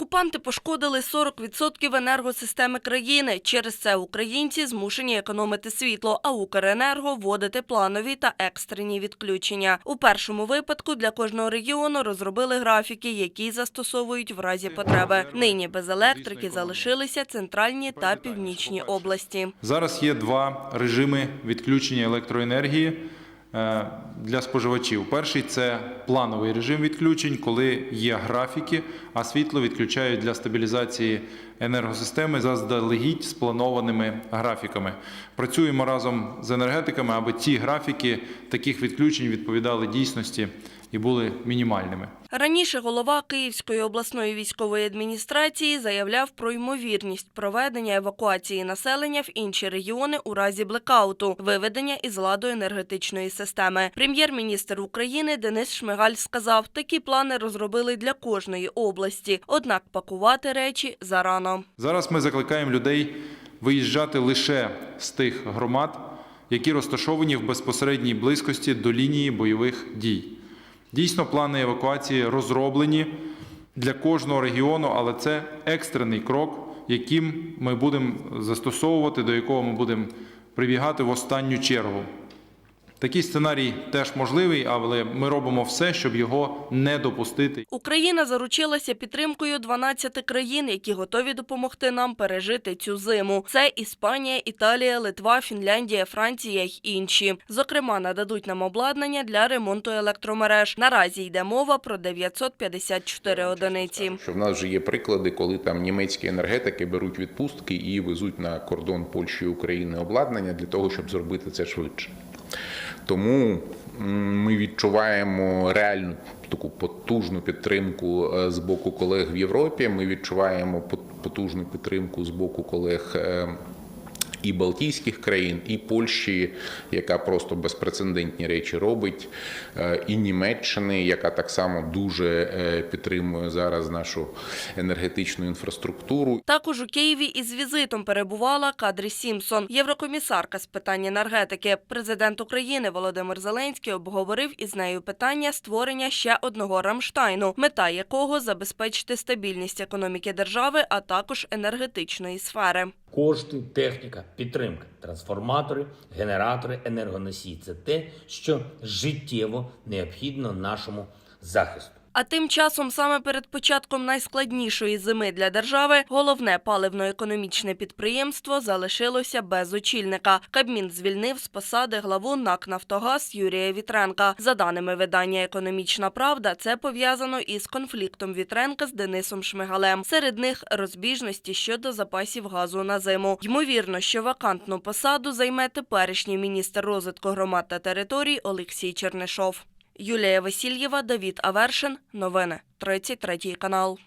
Окупанти пошкодили 40% енергосистеми країни. Через це українці змушені економити світло, а Укренерго вводити планові та екстрені відключення. У першому випадку для кожного регіону розробили графіки, які застосовують в разі потреби. Нині без електрики залишилися центральні та північні області. Зараз є два режими відключення електроенергії для споживачів. Перший це плановий режим відключень, коли є графіки, а світло відключають для стабілізації енергосистеми заздалегідь спланованими графіками. Працюємо разом з енергетиками, аби ці графіки таких відключень відповідали дійсності і були мінімальними. Раніше голова Київської обласної військової адміністрації заявляв про ймовірність проведення евакуації населення в інші регіони у разі блекауту, виведення із ладу енергетичної системи. Прем'єр-міністр України Денис Шмигаль сказав, такі плани розробили для кожної області, однак пакувати речі зарано. Зараз ми закликаємо людей виїжджати лише з тих громад, які розташовані в безпосередній близькості до лінії бойових дій. Дійсно, плани евакуації розроблені для кожного регіону, але це екстрений крок, яким ми будемо застосовувати, до якого ми будемо прибігати в останню чергу. Такий сценарій теж можливий, але ми робимо все, щоб його не допустити. Україна заручилася підтримкою 12 країн, які готові допомогти нам пережити цю зиму. Це Іспанія, Італія, Литва, Фінляндія, Франція й інші. Зокрема, нададуть нам обладнання для ремонту електромереж. Наразі йде мова про 954 одиниці. Що в нас вже є приклади, коли там німецькі енергетики беруть відпустки і везуть на кордон Польщі і України обладнання для того, щоб зробити це швидше. Тому ми відчуваємо реальну таку потужну підтримку е, з боку колег в Європі. Ми відчуваємо пот- потужну підтримку з боку колег. І Балтійських країн, і Польщі, яка просто безпрецедентні речі робить, е, і Німеччини, яка так само дуже е, підтримує зараз нашу енергетичну інфраструктуру. Також у Києві із візитом перебувала Кадрі Сімсон, єврокомісарка з питань енергетики. Президент України Володимир Зеленський обговорив із нею питання створення ще одного Рамштайну, мета якого забезпечити стабільність економіки держави, а також енергетичної сфери. Кошти, техніка, підтримка, трансформатори, генератори, енергоносії це те, що життєво необхідно нашому захисту. А тим часом, саме перед початком найскладнішої зими для держави, головне паливно-економічне підприємство залишилося без очільника. Кабмін звільнив з посади главу НАК «Нафтогаз» Юрія Вітренка. За даними видання «Економічна правда», це пов'язано із конфліктом Вітренка з Денисом Шмигалем. Серед них розбіжності щодо запасів газу на зиму. Ймовірно, що вакантну посаду займе теперішній міністр розвитку громад та територій Олексій Чернишов. Юлія Васильєва, Давід Авершин. Новини. 33 канал.